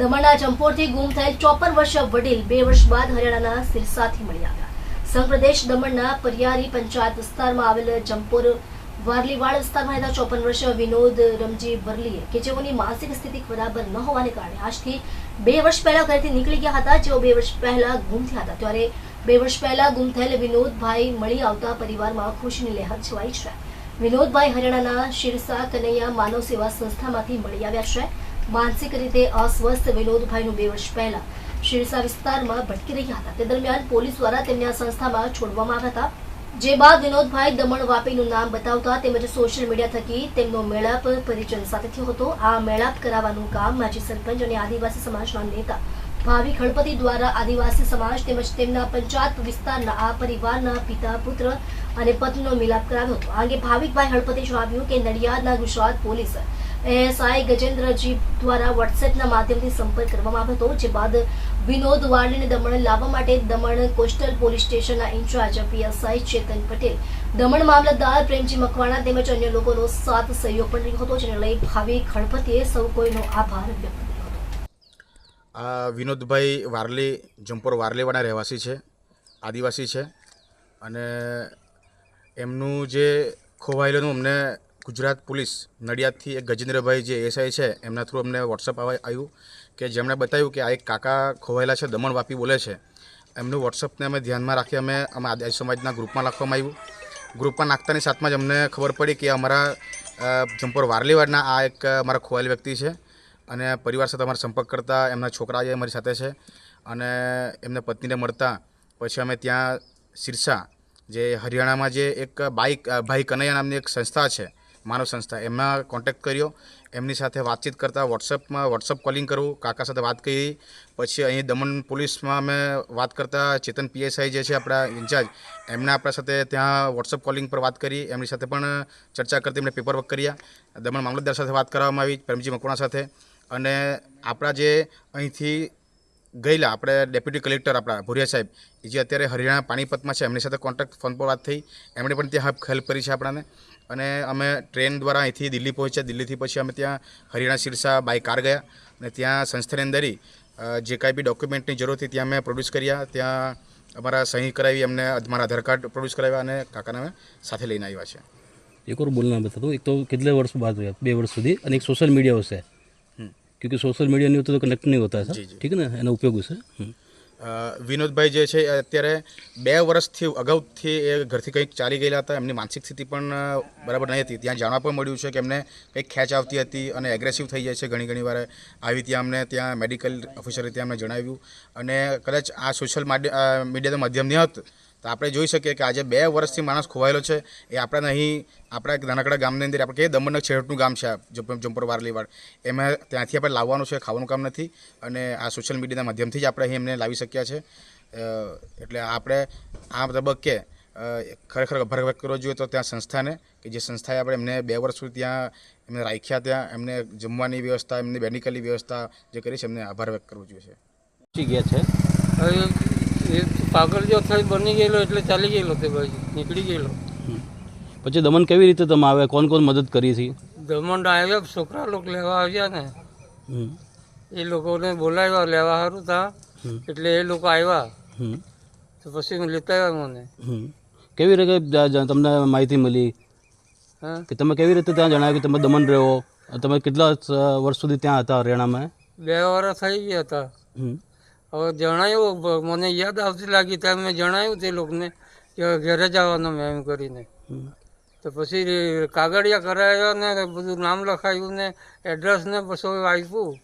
દમણના જંપોરથી ગુમ થયેલ ચોપન વર્ષ વડીલ બે વર્ષ બાદ હરિયાણાના સિરસાથી મળી આવ્યા. સંઘપ્રદેશ દમણના પરિયારી પંચાયત વિસ્તારમાં આવેલ જંપોર વારલીવાડ વિસ્તારમાં રહેતા ચોપન વર્ષીય વિનોદ રમજી વરલીએ કે જેઓની માનસિક સ્થિતિ બરાબર ન હોવાને કારણે આજથી બે વર્ષ પહેલા ઘરેથી નીકળી ગયા હતા. જેઓ બે વર્ષ પહેલા ગુમ થયા હતા. ત્યારે બે વર્ષ પહેલા ગુમ થયેલ વિનોદભાઈ મળી આવતા પરિવારમાં ખુશીની લહેર છવાઈ છે. વિનોદભાઈ હરિયાણાના શિરસા કનૈયા માનવ સેવા સંસ્થામાંથી મળી આવ્યા છે. માનસિક રીતે અસ્વસ્થ વિનોદભાઈનું બે વર્ષ પહેલા શિરસા વિસ્તારમાં ભટકી રહ્યા હતા. તે દરમિયાન પોલીસ દ્વારા તેમને આ સંસ્થામાં છોડવામાં આવ્યા હતા. જે બાદ વિનોદભાઈ દમણ વાપીનું નામ બતાવતા તેમજ સોશિયલ મીડિયા થકી તેમનો મેળાપ પરિજન સાથે થયો હતો. આ મેળાપ કરાવવાનું કામ માજી સરપંચ અને આદિવાસી સમાજના નેતા ભાવિ ગણપતિ દ્વારા આદિવાસી સમાજ તેમજ તેમના પંચાયત વિસ્તારના આ પરિવારના પિતા, પુત્ર અને પત્નીનો મિલાપ કરાવ્યો હતો. આ અંગે ભાવિકભાઈ હળપતિ જણાવ્યું કે નડિયાદના ગુજરાત પોલીસ એએસઆઈ ગજેન્દ્રજી દ્વારા વોટ્સએપના માધ્યમથી સંપર્ક કરવામાં આવ્યો હતો, જે બાદ વિનોદ વાળીને દમણ લાવવા માટે દમણ કોસ્ટલ પોલીસ સ્ટેશનના ઇન્ચાર્જ પીએસઆઈ ચેતન પટેલ, દમણ મામલતદાર પ્રેમજી મકવાણા તેમજ અન્ય લોકોનો સાથ સહયોગ પણ રહ્યો હતો, જેને લઈ ભાવિ ખણપતિએ સૌ કોઈનો આભાર વ્યક્ત આ વિનોદભાઈ વારલી જંપોર વારલીવાડા રહેવાસી છે, આદિવાસી છે અને એમનું જે ખોવાયેલું અમને ગુજરાત પોલીસ નડિયાદથી એક ગજેન્દ્રભાઈ જે એસઆઈ છે, એમના થ્રુ અમને વોટ્સઅપ આવ્યું કે જેમણે બતાવ્યું કે આ એક કાકા ખોવાયેલા છે, દમણ વાપી બોલે છે. એમનું વોટ્સઅપને અમે ધ્યાનમાં રાખી અમે અમે આદિવાસી સમાજના ગ્રુપમાં નાખવામાં આવ્યું ગ્રુપમાં નાખતાની સાથમાં જ અમને ખબર પડી કે અમારા જમ્પોર વારલીવાડના આ એક અમારા ખોવાયેલ વ્યક્તિ છે અને પરિવાર સાથે અમારો સંપર્ક કરતા એમના છોકરા જે અમારી સાથે છે અને એમને પત્નીને મળતા. પછી અમે ત્યાં સિરસા જે હરિયાણામાં જે એક બાઈક ભાઈ કનૈયા નામની એક સંસ્થા છે માનવ સંસ્થા. એમાં કોન્ટેક્ટ કર્યો. એમની સાથે વાતચીત કરતા વોટ્સઅપમાં વોટ્સઅપ કોલિંગ કરવું, કાકા સાથે વાત કરી. પછી અહીં દમણ પોલીસમાં અમે વાત કરતા ચેતન પીએસઆઈ જે છે આપણા ઇન્ચાર્જ એમણે આપણા સાથે ત્યાં વોટ્સઅપ કોલિંગ પર વાત કરી. એમની સાથે પણ ચર્ચા કરતી, એમણે પેપર વર્ક કર્યા. દમણ મામલતદાર સાથે વાત કરવામાં આવી, પ્રેમજી મકવાણા સાથે. અને આપણા જે અહીંથી ગયેલા આપણે ડેપ્યુટી કલેક્ટર આપણા ભુરિયા સાહેબ જે અત્યારે હરિયાણા પાણીપતમાં છે, એમની સાથે કોન્ટેક્ટ ફોન પર વાત થઈ. એમણે પણ ત્યાં હેલ્પ કરી છે આપણાને. અને અમે ટ્રેન દ્વારા અહીંથી દિલ્હી પહોંચ્યા. દિલ્હીથી પછી અમે ત્યાં હરિયાણા સિરસા બાય કાર ગયા. અને ત્યાં સંસ્થાની અંદરી જે કાંઈ બી ડોક્યુમેન્ટની જરૂર હતી, ત્યાં અમે પ્રોડ્યુસ કર્યા. ત્યાં અમારા સહી કરાવી, અમને મારા આધાર કાર્ડ પ્રોડ્યુસ કરાવ્યા અને કાકાને અમે સાથે લઈને આવ્યા છે. એક ઓર બોલના બતા દો એક તો કેટલા વર્ષ બાદ બે વર્ષ સુધી. અને એક સોશિયલ મીડિયા હશે. क्योंकि सोशल मीडिया नहीं होता तो कनेक्ट नहीं होता है जी, सर जी. ठीक है ना એનો ઉપયોગ વિશે હમ. અ, વિનોદભાઈ જે છે એ અત્યારે બે વર્ષથી અગાઉથી એ ઘરથી કંઈક ચાલી ગયેલા હતા એમની માનસિક સ્થિતિ પણ અ, બરાબર નહીં હતી ત્યાં જાણવા પણ મળ્યું છે કે એમને કંઈક ખેંચ આવતી હતી અને એગ્રેસિવ થઈ જાય છે ઘણી ઘણી વાર આવી ત્યાં અમને ત્યાં મેડિકલ ઓફિસરે ત્યાં અમને જણાવ્યું અને કદાચ આ સોશિયલ મીડિયાનું માધ્યમ નહીં હોત તો આપણે જોઈ શકીએ કે આજે બે વર્ષથી માણસ ખોવાયેલો છે. એ આપણા અહીં આપણા નાનકડા ગામની અંદર આપણે કહીએ દમણના છેવટનું ગામ છે જમ્પર વારલીવાડ. એમાં ત્યાંથી આપણે લાવવાનું છે ખાવાનું કામ નથી. અને આ સોશિયલ મીડિયાના માધ્યમથી જ આપણે અહીં એમને લાવી શક્યા છે. એટલે આપણે આ તબક્કે ખરેખર આભાર વ્યક્ત કરવો જોઈએ તો ત્યાં સંસ્થાને કે જે સંસ્થાએ આપણે એમને બે વર્ષ સુધી ત્યાં એમને રાખ્યા ત્યાં એમને જમવાની વ્યવસ્થા એમની મેડિકલની વ્યવસ્થા જે કરી છે એમને આભાર વ્યક્ત કરવો જોઈએ છે. ગયા છે. એ પાગલ જો થઈ બની ગયેલો એટલે ચાલી ગયેલો તે ભાઈ નીકળી ગયેલો. પછી દમન કેવી રીતે તમે આવ્યા કોણ કોણ મદદ કરી હતી? દમણ આવ્યા છોકરા લોકો લેવા આવ્યા ને. એ લોકોને બોલાવ્યા લેવા સારું તા એટલે એ લોકો આવ્યા. તો પછી લેતા આવ્યા મને. કેવી રીતે તમને માહિતી મળી? હા. કે તમે કેવી રીતે ત્યાં જણાવ્યું કે તમે દમણ રહો તમે કેટલા વર્ષ સુધી ત્યાં હતા હરિયાણામાં? બે વર્ષ થઈ ગયા હતા. હવે જણાવ્યું મને યાદ આવતી લાગી ત્યાં મેં જણાવ્યું તે લોકોને કે ઘરે જવાનો મેં એમ કરીને. તો પછી કાગળિયા કરાવ્યા ને બધું નામ લખાયું ને એડ્રેસ ને પછી આપ્યું.